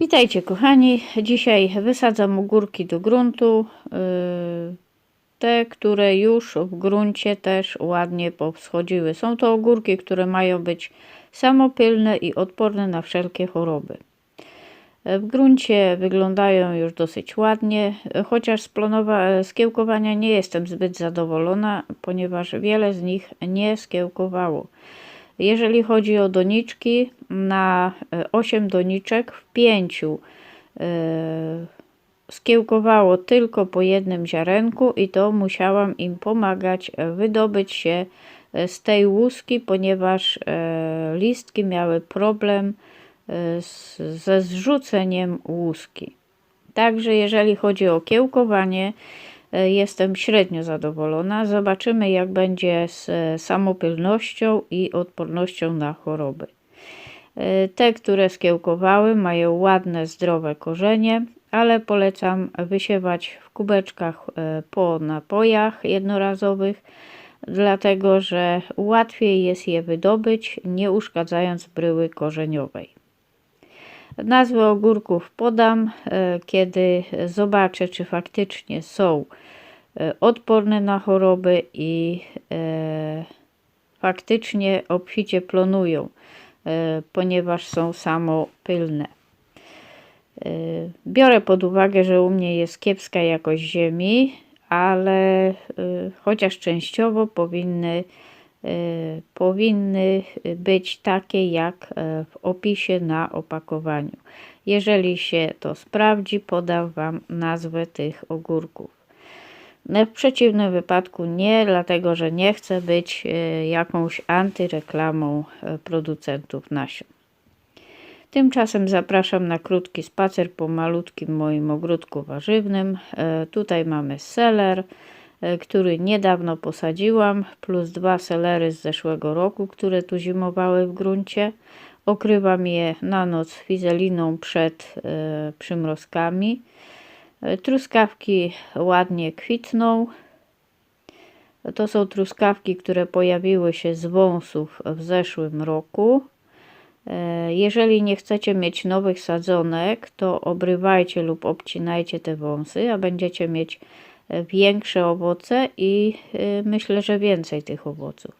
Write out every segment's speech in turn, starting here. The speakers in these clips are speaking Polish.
Witajcie kochani. Dzisiaj wysadzam ogórki do gruntu. Yy, Te, które już w gruncie też ładnie powschodziły. Są to ogórki, które mają być samopylne i odporne na wszelkie choroby. W gruncie wyglądają już dosyć ładnie, chociaż z, kiełkowania nie jestem zbyt zadowolona, ponieważ wiele z nich nie skiełkowało. Jeżeli chodzi o doniczki, na e, 8 doniczek w 5 skiełkowało tylko po jednym ziarenku i to musiałam im pomagać e, wydobyć się e, z tej łuski, ponieważ e, listki miały problem e, z, ze zrzuceniem łuski. Także jeżeli chodzi o kiełkowanie, e, jestem średnio zadowolona. Zobaczymy jak będzie z e, samopylnością i odpornością na choroby. E, Te, które skiełkowały, mają ładne, zdrowe korzenie, ale polecam wysiewać w kubeczkach e, po napojach jednorazowych, dlatego że łatwiej jest je wydobyć, nie uszkadzając bryły korzeniowej. Nazwy ogórków podam, e, kiedy zobaczę, czy faktycznie są e, odporne na choroby i e, faktycznie obficie plonują, ponieważ są samopylne. Biorę pod uwagę, że u mnie jest kiepska jakość ziemi, ale chociaż częściowo powinny, powinny być takie jak e, w opisie na opakowaniu. Jeżeli się to sprawdzi, podam Wam nazwę tych ogórków. No, W przeciwnym wypadku nie, dlatego że nie chcę być e, jakąś antyreklamą producentów nasion. Tymczasem zapraszam na krótki spacer po malutkim moim ogródku warzywnym. Tutaj mamy seler, który niedawno posadziłam, plus dwa selery z zeszłego roku, które tu zimowały w gruncie. Okrywam je na noc fizeliną przed e, przymrozkami. E, Truskawki ładnie kwitną. To są truskawki, które pojawiły się z wąsów w zeszłym roku. E, Jeżeli nie chcecie mieć nowych sadzonek, to obrywajcie lub obcinajcie te wąsy, a będziecie mieć e, większe owoce i e, myślę, że więcej tych owoców.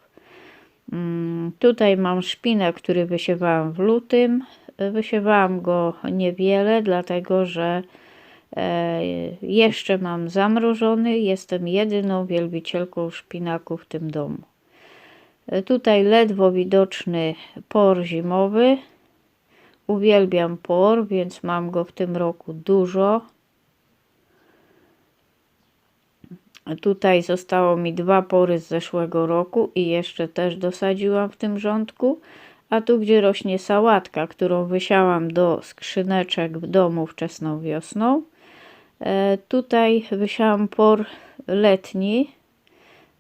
Mm, Tutaj mam szpinak, który wysiewałam w lutym. Wysiewałam go niewiele, dlatego że e, jeszcze mam zamrożony. Jestem jedyną wielbicielką szpinaku w tym domu. E, Tutaj ledwo widoczny por zimowy. Uwielbiam por, więc mam go w tym roku dużo. Tutaj zostało mi dwa pory z zeszłego roku i jeszcze też dosadziłam w tym rządku. A tu, gdzie rośnie sałatka, którą wysiałam do skrzyneczek w domu wczesną wiosną, e, tutaj wysiałam por letni.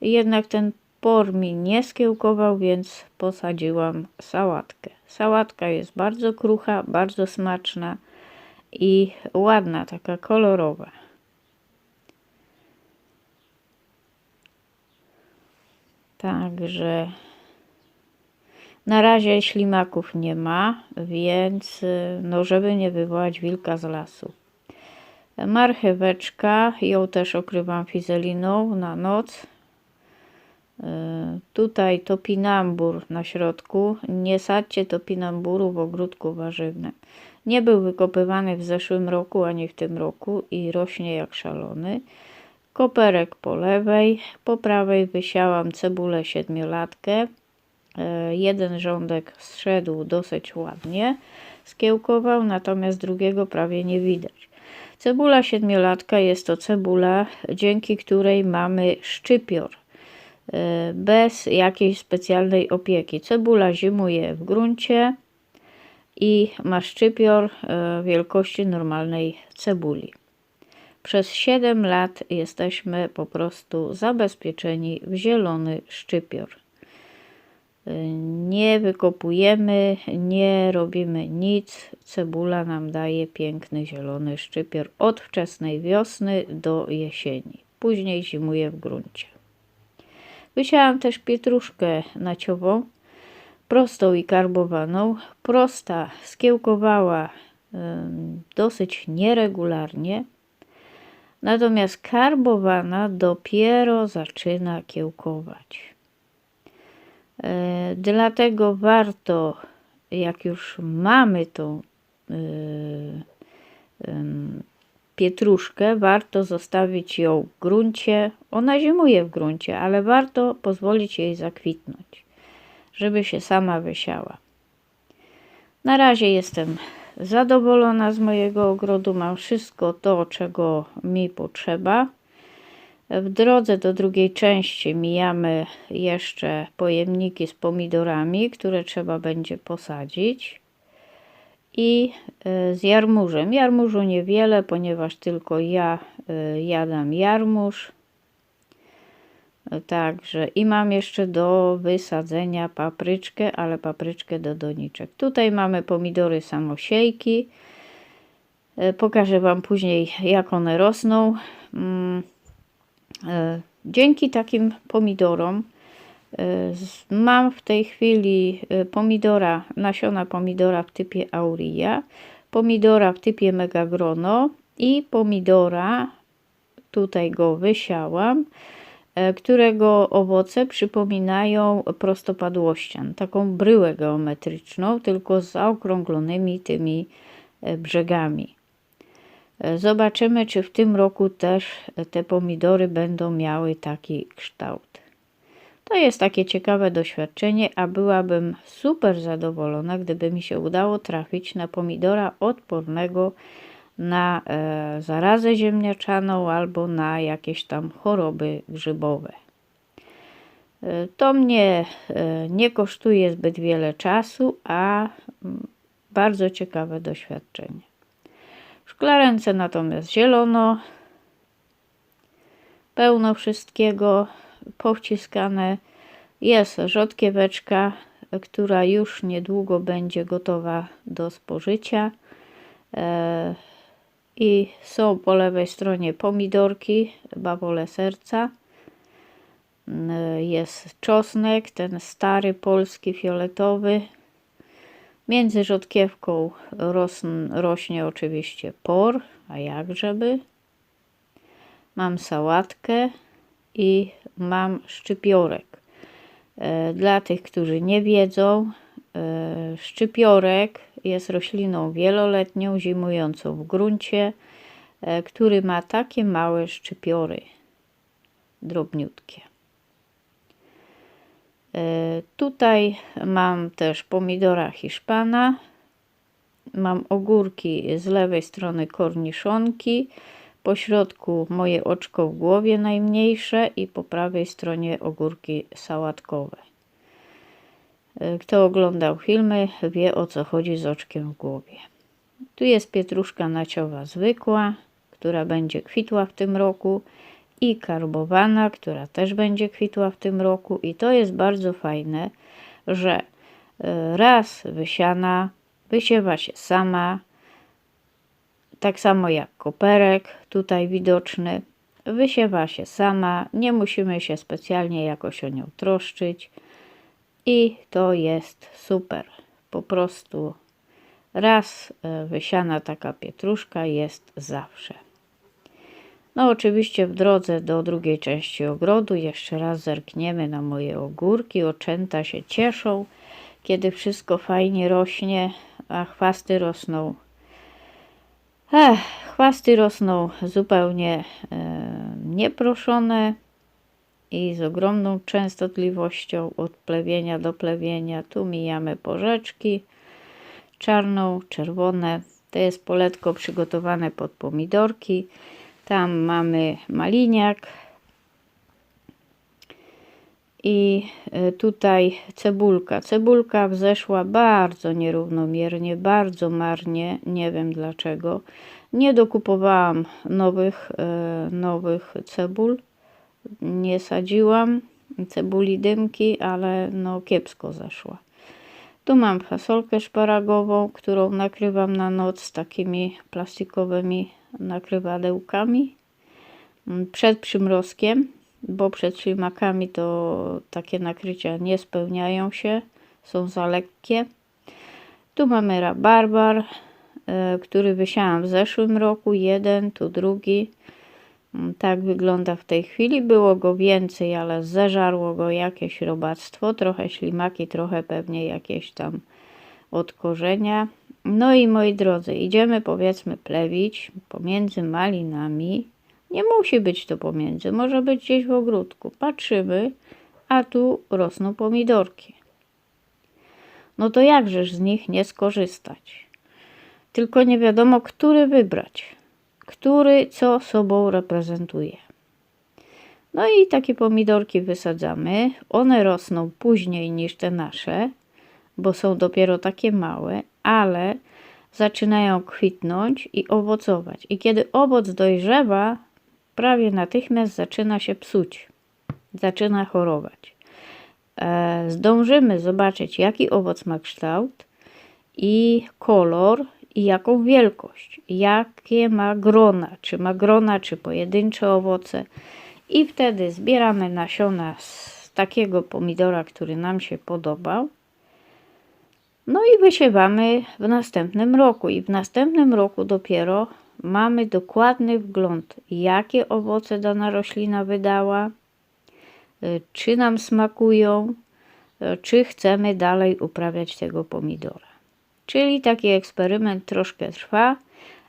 Jednak ten por mi nie skiełkował, więc posadziłam sałatkę. Sałatka jest bardzo krucha, bardzo smaczna i ładna, taka kolorowa. Także na razie ślimaków nie ma, więc y, no, żeby nie wywołać wilka z lasu. Marcheweczka, ją też okrywam fizeliną na noc. Y, Tutaj topinambur na środku. Nie sadźcie topinamburu w ogródku warzywnym. Nie był wykopywany w zeszłym roku ani w tym roku i rośnie jak szalony. Koperek po lewej, po prawej wysiałam cebulę siedmiolatkę. E, Jeden rządek zszedł dosyć ładnie, skiełkował, natomiast drugiego prawie nie widać. Cebula siedmiolatka jest to cebula, dzięki której mamy szczypior e, bez jakiejś specjalnej opieki. Cebula zimuje w gruncie i ma szczypior e, wielkości normalnej cebuli. Przez 7 lat jesteśmy po prostu zabezpieczeni w zielony szczypior. Nie wykopujemy, nie robimy nic. Cebula nam daje piękny zielony szczypior od wczesnej wiosny do jesieni. Później zimuje w gruncie. Wysiałam też pietruszkę naciową, prostą i karbowaną. Prosta skiełkowała dosyć nieregularnie. Natomiast karbowana dopiero zaczyna kiełkować. E, Dlatego warto, jak już mamy tą ym, pietruszkę, warto zostawić ją w gruncie. Ona zimuje w gruncie, ale warto pozwolić jej zakwitnąć, żeby się sama wysiała. Na razie jestem zadowolona z mojego ogrodu. Mam wszystko to, czego mi potrzeba. W drodze do drugiej części mijamy jeszcze pojemniki z pomidorami, które trzeba będzie posadzić. I y, z jarmużem. Jarmużu niewiele, ponieważ tylko ja y, jadam jarmuż. Także i mam jeszcze do wysadzenia papryczkę, ale papryczkę do doniczek. Tutaj mamy pomidory samosiejki. E, Pokażę Wam później, jak one rosną. Mm, e, Dzięki takim pomidorom e, mam w tej chwili pomidora, nasiona pomidora w typie Auria, pomidora w typie Megagrono i pomidora, tutaj go wysiałam, którego owoce przypominają prostopadłościan, taką bryłę geometryczną, tylko z zaokrąglonymi tymi e, brzegami. E, Zobaczymy, czy w tym roku też te pomidory będą miały taki kształt. To jest takie ciekawe doświadczenie, a byłabym super zadowolona, gdyby mi się udało trafić na pomidora odpornego na e, zarazę ziemniaczaną albo na jakieś tam choroby grzybowe. E, To mnie e, nie kosztuje zbyt wiele czasu, a mm, bardzo ciekawe doświadczenie. Szklarence natomiast zielono, pełno wszystkiego powciskane. Jest rzodkieweczka, która już niedługo będzie gotowa do spożycia. I są po lewej stronie pomidorki, bawole serca. Mm, Jest czosnek, ten stary polski fioletowy. Między rzodkiewką rosn, rośnie oczywiście por, a jakżeby. Mam sałatkę i mam szczypiorek. E, Dla tych, którzy nie wiedzą, szczypiorek jest rośliną wieloletnią, zimującą w gruncie, e, który ma takie małe szczypiory, drobniutkie. E, Tutaj mam też pomidora hiszpana, mam ogórki z lewej strony korniszonki, po środku moje oczko w głowie najmniejsze i po prawej stronie ogórki sałatkowe. Kto oglądał filmy, wie o co chodzi z oczkiem w głowie. Tu jest pietruszka naciowa zwykła, która będzie kwitła w tym roku i karbowana, która też będzie kwitła w tym roku i to jest bardzo fajne, że e, raz wysiana, wysiewa się sama, tak samo jak koperek, tutaj widoczny. Wysiewa się sama, nie musimy się specjalnie jakoś o nią troszczyć i to jest super. Po prostu raz e, wysiana taka pietruszka jest zawsze. No oczywiście w drodze do drugiej części ogrodu jeszcze raz zerkniemy na moje ogórki. Oczęta się cieszą, kiedy wszystko fajnie rośnie, a chwasty rosną Ech, chwasty rosną zupełnie e, nieproszone i z ogromną częstotliwością od plewienia do plewienia. Tu mijamy porzeczki, czarną, czerwone. To jest poletko przygotowane pod pomidorki. Tam mamy maliniak. I e, tutaj cebulka. Cebulka wzeszła bardzo nierównomiernie, bardzo marnie. Nie wiem dlaczego. Nie dokupowałam nowych, e, nowych cebul. Nie sadziłam cebuli dymki, ale no kiepsko zeszła. Tu mam fasolkę szparagową, którą nakrywam na noc takimi plastikowymi nakrywadełkami mm, przed przymrozkiem, bo przed ślimakami to takie nakrycia nie spełniają się, są za lekkie. Tu mamy rabarbar, e, który wysiałam w zeszłym roku, jeden, tu drugi. Mm, Tak wygląda w tej chwili. Było go więcej, ale zeżarło go jakieś robactwo, trochę ślimaki, trochę pewnie jakieś tam odkorzenia. No i moi drodzy, idziemy powiedzmy plewić pomiędzy malinami. Nie musi być to pomiędzy, może być gdzieś w ogródku. Patrzymy, a tu rosną pomidorki. No to jakżeż z nich nie skorzystać? Tylko nie wiadomo, który wybrać, który co sobą reprezentuje. No i takie pomidorki wysadzamy. One rosną później niż te nasze, bo są dopiero takie małe, ale zaczynają kwitnąć i owocować. I kiedy owoc dojrzewa, prawie natychmiast zaczyna się psuć, zaczyna chorować. E, zdążymy zobaczyć, jaki owoc ma kształt i kolor, i jaką wielkość, jakie ma grona, czy ma grona, czy pojedyncze owoce. I wtedy zbieramy nasiona z takiego pomidora, który nam się podobał. No i wysiewamy w następnym roku. I w następnym roku dopiero mamy dokładny wgląd, jakie owoce dana roślina wydała, y, czy nam smakują, y, czy chcemy dalej uprawiać tego pomidora. Czyli taki eksperyment troszkę trwa,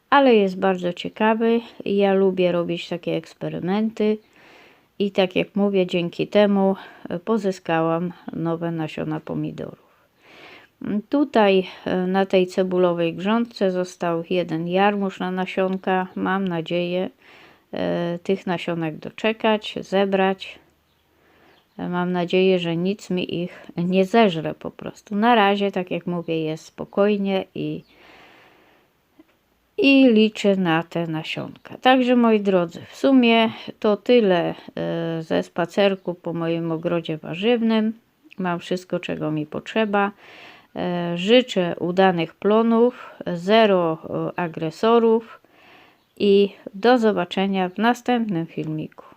ale jest bardzo ciekawy. Ja lubię robić takie eksperymenty i tak jak mówię, dzięki temu y, pozyskałam nowe nasiona pomidorów. Tutaj e, na tej cebulowej grządce został jeden jarmuż na nasionka. Mam nadzieję e, tych nasionek doczekać, zebrać. Mam nadzieję, że nic mi ich nie zeżre po prostu. Na razie, tak jak mówię, jest spokojnie i, i liczę na te nasionka. Także moi drodzy, w sumie to tyle e, ze spacerku po moim ogrodzie warzywnym. Mam wszystko, czego mi potrzeba. E, Życzę udanych plonów, zero e, agresorów i do zobaczenia w następnym filmiku.